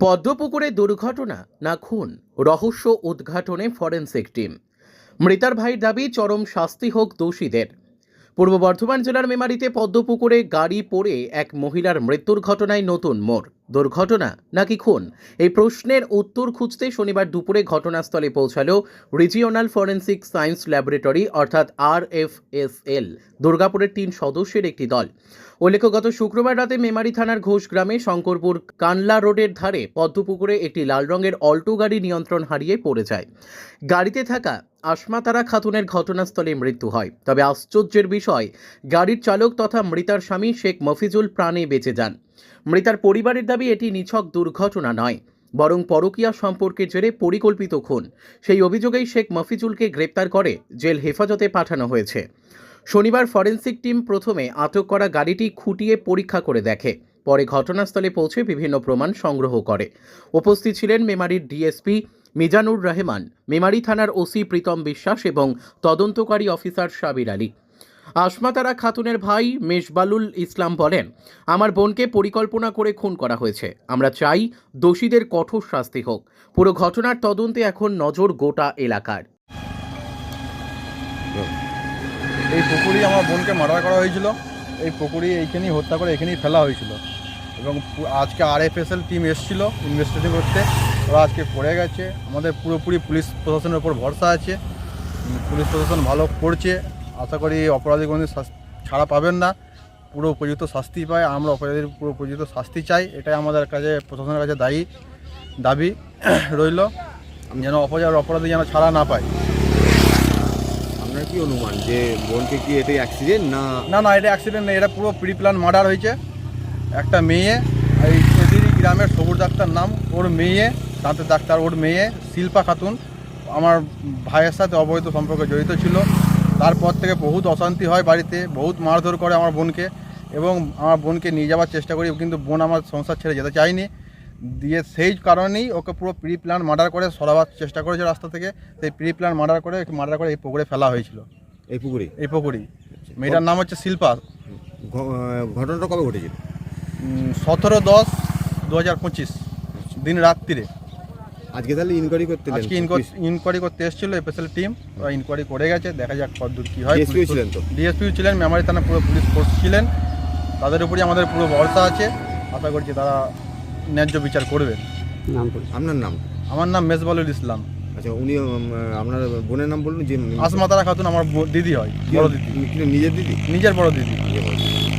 পদ্মপুকুরে দুর্ঘটনা না খুন? রহস্য উদ্ঘাটনে ফরেনসিক টিম। মৃতার ভাইয়ের দাবি, চরম শাস্তি হোক দোষীদের। পূর্ব বর্ধমান জেলার মেমারিতে পদ্মপুকুরে গাড়ি পড়ে এক মহিলার মৃত্যুর ঘটনায় নতুন মোড়। দুর্ঘটনা নাকি খুন? এই প্রশ্নের উত্তর খুঁজতে শনিবার দুপুরে ঘটনাস্থলে পৌঁছালো রিজিওনাল ফরেন্সিক সায়েন্স ল্যাবরেটরি, অর্থাৎ আর এফ এস এল দুর্গাপুরের তিন সদস্যের একটি দল। উল্লেখ্য, গত শুক্রবার রাতে মেমারি থানার ঘোষ গ্রামে শঙ্করপুর কানলা রোডের ধারে পদ্মপুকুরে একটি লাল রঙের অল্টো গাড়ি নিয়ন্ত্রণ হারিয়ে পড়ে যায়। গাড়িতে থাকা আসমা খাতুনের ঘটনাস্থলে মৃত্যু হয়। তবে আশ্চর্যের বিষয়, গাড়ির চালক তথা মৃতার স্বামী শেখ মফিজুল প্রাণে বেঁচে যান। মৃতার পরিবারের দাবি, এটি নিছক দুর্ঘটনা নয়, বরং পরকীয়া সম্পর্কের জেরে পরিকল্পিত খুন। সেই অভিযোগেই শেখ মফিজুলকে গ্রেপ্তার করে জেল হেফাজতে পাঠানো হয়েছে। শনিবার ফরেন্সিক টিম প্রথমে আটক করা গাড়িটি খুঁটিয়ে পরীক্ষা করে দেখে। পরে ঘটনাস্থলে পৌঁছে বিভিন্ন প্রমাণ সংগ্রহ করে। উপস্থিত ছিলেন মেমারির ডিএসপি মিজানুর রহমান, মেমারি থানার ওসি প্রীতম বিশ্বাস এবং তদন্তকারী অফিসার সাবির আলী। আসমাতারা খাতুনের ভাই মেশবালুল ইসলাম বলেন, আমার বোনকে পরিকল্পনা করে খুন করা হয়েছে। আমরা চাই দোষীদের কঠোর শাস্তি হোক। পুরো ঘটনার তদন্তে এখন নজর গোটা এলাকার। এই পুকুরি আমার বোনকে মার্ডার করা হয়েছিল। এই পুকুরি এইখানেই হত্যা করে এখানেই ফেলা হয়েছিল। এবং আজকে আরএফএসএল টিম এসেছিল ইনভেস্টিগেশন করতে। ওরা আজকে পড়ে গেছে। আমাদের পুরোপুরি পুলিশ প্রশাসনের উপর ভরসা আছে। পুলিশ প্রশাসন ভালো করছে। আশা করি অপরাধী কোনো ছাড়া পাবেন না। পুরো উপযুক্ত শাস্তি পায়। আমরা অপরাধীর পুরো উপযুক্ত শাস্তি চাই। এটাই আমাদের কাছে প্রশাসনের কাছে দায়ী দাবি রইল। যেন অপরাধ অপরাধী যেন ছাড়া না পায়। আপনার কি অনুমান যে বোনকে কি এটাই অ্যাক্সিডেন্ট না না না এটা অ্যাক্সিডেন্ট নেই। এটা পুরো প্রি প্ল্যান মার্ডার হয়েছে। একটা মেয়ে এই গ্রামের সবুজ ডাক্তার নাম। ওর মেয়ে দাঁতের ডাক্তার ওর মেয়ে শিল্পা খাতুন আমার ভাইয়ের সাথে অবৈধ সম্পর্কে জড়িত ছিল। তারপর থেকে বহুত অশান্তি হয় বাড়িতে বহুত মারধর করে আমার বোনকে এবং আমার বোনকে নিয়ে যাওয়ার চেষ্টা করি কিন্তু বোন আমার সংসার ছেড়ে যেতে চায়নি। দিয়ে সেই কারণেই ওকে পুরো প্রি প্ল্যান মার্ডার করে সরাবার চেষ্টা করেছে রাস্তা থেকে। সেই প্রি প্ল্যান মার্ডার করে মার্ডার করে এই পুকুরে ফেলা হয়েছিল। এই পুকুরে? এই পুকুরি মেয়েটার নাম হচ্ছে শিল্পা। ঘটনাটা কবে ঘটেছিল? সতেরো দশ দু হাজার পঁচিশ দিন রাত্রিরে। আজকে তাহলে ইনকোয়ারি করতে? আজকে ইনকোয়ারি করতে এসেছিল স্পেশাল টিম ওরা ইনকোয়ারি করে গেছে দেখা যাক কতদূর কী হয়। ও ছিলেন তো? ডিএসপিও ছিলেন মেমারি থানা পুরো পুলিশ ফোর্স ছিলেন। তাদের উপরই আমাদের পুরো ভরসা আছে। আশা করছি তারা ন্যায্য বিচার করবে। নাম আপনার নাম? আমার নাম মেজবালুল ইসলাম। আচ্ছা উনি আপনার বোনের নাম বলুন যে আসমাতারা খাতুন আমার ব- দিদি হয় বড় দিদি। নিজের দিদি। নিজের বড় দিদি।